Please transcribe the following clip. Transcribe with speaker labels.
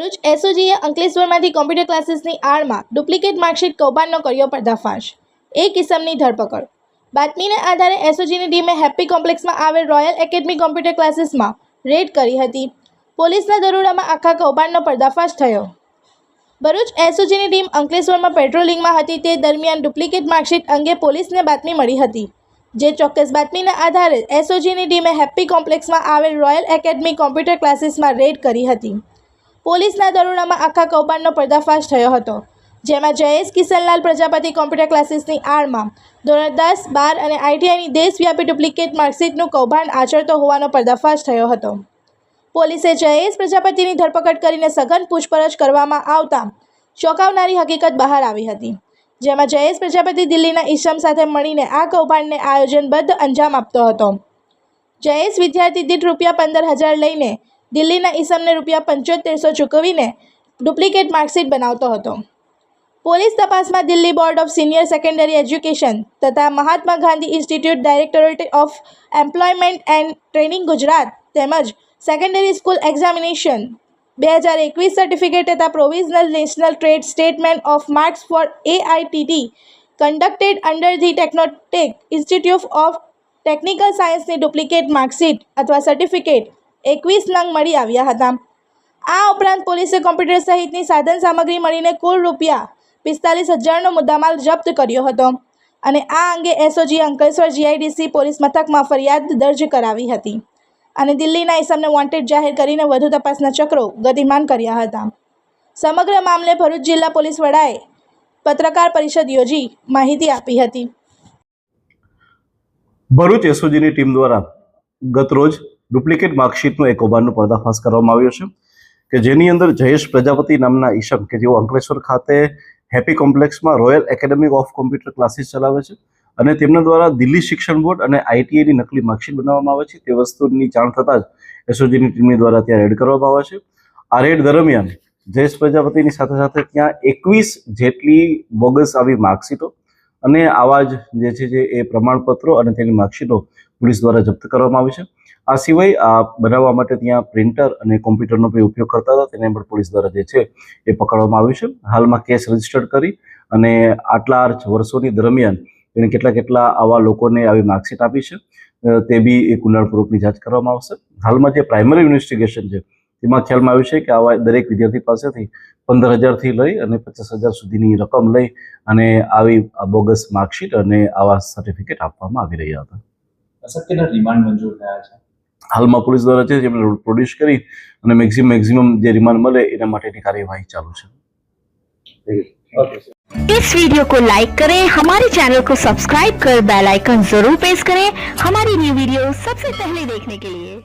Speaker 1: ભરૂચ એસઓજીએ અંકલેશ્વરમાંથી કોમ્પ્યુટર ક્લાસીસની આડમાં ડુપ્લિકેટ માર્કશીટ કૌભાંડનો કર્યો પર્દાફાશ. એક કિસમની ધરપકડ. બાતમીને આધારે એસઓજીની ટીમે હેપ્પી કોમ્પ્લેક્સમાં આવેલ રોયલ એકેડમી કોમ્પ્યુટર ક્લાસીસમાં રેડ કરી હતી. પોલીસના દરોડામાં આખા કૌભાંડનો પર્દાફાશ થયો. ભરૂચ એસઓજીની ટીમ અંકલેશ્વરમાં પેટ્રોલિંગમાં હતી તે દરમિયાન ડુપ્લિકેટ માર્કશીટ અંગે પોલીસને બાતમી મળી હતી. જે ચોક્કસ બાતમીના આધારે એસઓજીની ટીમે હેપ્પી કોમ્પ્લેક્સમાં આવેલ રોયલ એકેડમી કોમ્પ્યુટર ક્લાસીસમાં રેડ કરી હતી. પોલીસના દરોડામાં આખા કૌભાંડનો પર્દાફાશ થયો હતો, જેમાં જયેશ કિશનલાલ પ્રજાપતિ કોમ્પ્યુટર ક્લાસીસની આડમાં, ધોરણ દસ, બાર અને આઈટીઆઈની દેશવ્યાપી ડુપ્લિકેટ માર્કશીટનું કૌભાંડ આચરતો હોવાનો પર્દાફાશ થયો હતો. પોલીસે જયેશ પ્રજાપતિની ધરપકડ કરીને સઘન પૂછપરછ કરવામાં આવતા ચોંકાવનારી હકીકત બહાર આવી હતી, જેમાં જયેશ પ્રજાપતિ દિલ્હીના ઈશમ સાથે મળીને આ કૌભાંડને આયોજનબદ્ધ અંજામ આપતો હતો. જયેશ વિદ્યાર્થી દીઠ રૂપિયા પંદર હજાર લઈને દિલ્હીના ઈસમને રૂપિયા પંચોતેરસો ચૂકવીને ડુપ્લિકેટ માર્કશીટ બનાવતો હતો. પોલીસ તપાસમાં Delhi board of senior secondary education તથા Mahatma Gandhi institute directorate of employment and training Gujarat તેમજ સેકન્ડરી સ્કૂલ એક્ઝામિનેશન બે હજાર એકવીસ સર્ટિફિકેટ તથા provisional national trade statement of marks for AITT conducted under the Technotech institute of technical સાયન્સની duplicate marksheet અથવા certificate એકવીસ નંગ મળી આવ્યા હતા. આ ઉપરાંત પોલીસે કોમ્પ્યુટર સહિતની સાધન સામગ્રી મળીને કુલ રૂપિયા પિસ્તાલીસ હજારનો મુદ્દામાલ જપ્ત કર્યો હતો. અને આ અંગે એસઓજી અંકલેશ્વર જીઆઈડીસી પોલીસ મથકમાં ફરિયાદ દર્જ કરાવી હતી. અને દિલ્હીના ઇસમને વોન્ટેડ જાહેર કરીને વધુ તપાસના ચક્રો ગતિમાન કર્યા હતા. સમગ્ર મામલે ભરૂચ જિલ્લા પોલીસ વડાએ પત્રકાર પરિષદ યોજી માહિતી આપી હતી.
Speaker 2: ભરૂચ એસઓજીની ટીમ દ્વારા ગતરોજ ડુપ્લિકેટ માર્કશીટનો એક કૌભાંડનો પર્દાફાશ કરવામાં આવ્યો છે, કે જેની અંદર જયેશ પ્રજાપતિ નામના ઈશમ, કે જેઓ અંકલેશ્વર ખાતે happy કોમ્પ્લેક્સમાં royal academy of computer classes ચલાવે છે અને તેમના દ્વારા દિલ્હી શિક્ષણ બોર્ડ અને આઈટીઆઈની નકલી માર્કશીટ બનાવવામાં આવે છે. તે વસ્તુની જાણ થતાં જ એસઓજીની ટીમની દ્વારા ત્યાં રેડ કરવામાં આવે છે. આ રેડ દરમિયાન જયેશ પ્રજાપતિની સાથે સાથે ત્યાં એકવીસ જેટલી બોગસ આવી માર્કશીટો અને આવા જ જે છે જે એ પ્રમાણપત્રો અને તેની માર્કશીટો પોલીસ દ્વારા જપ્ત કરવામાં આવી છે. આ સિવાય આ બનાવવા માટે ત્યાં પ્રિન્ટર અને કોમ્પ્યુટરનો પણ ઉપયોગ કરતા હતા. તેને પણ પોલીસ દ્વારા જે છે એ પકડવામાં આવ્યું છે. હાલમાં કેસ રજીસ્ટર્ડ કરી અને આટલા વર્ષોની દરમિયાન એને કેટલા કેટલા આવા લોકોને આવી માર્કશીટ આપી છે તે બી એ કુંડાળપૂર્વકની જાંચ કરવામાં આવશે. હાલમાં જે પ્રાઇમરી ઇન્વેસ્ટિગેશન છે તેમાં ખ્યાલમાં આવ્યું છે કે આવા દરેક વિદ્યાર્થી પાસેથી પંદર હજારથી લઈ અને પચાસ હજાર સુધીની રકમ લઈ અને આવી આ બોગસ માર્કશીટ અને આવા સર્ટિફિકેટ આપવામાં આવી રહ્યા હતા
Speaker 3: સર કેટલા રિમાન્ડ મંજૂર થયા છે
Speaker 2: હાલમાં પોલીસ દ્વારા છે જેમને પ્રોડ્યુસ કરી અને મેક્સિમમ મેક્સિમમ જે રિમાન્ડ મળે એના માટેની કાર્યવાહી ચાલુ છે
Speaker 3: ઓકે સર
Speaker 4: इस वीडियो को लाइक करें हमारे चैनल को सब्सक्राइब कर बेल आइकन जरूर प्रेस करें हमारी न्यू वीडियो सबसे पहले देखने के लिए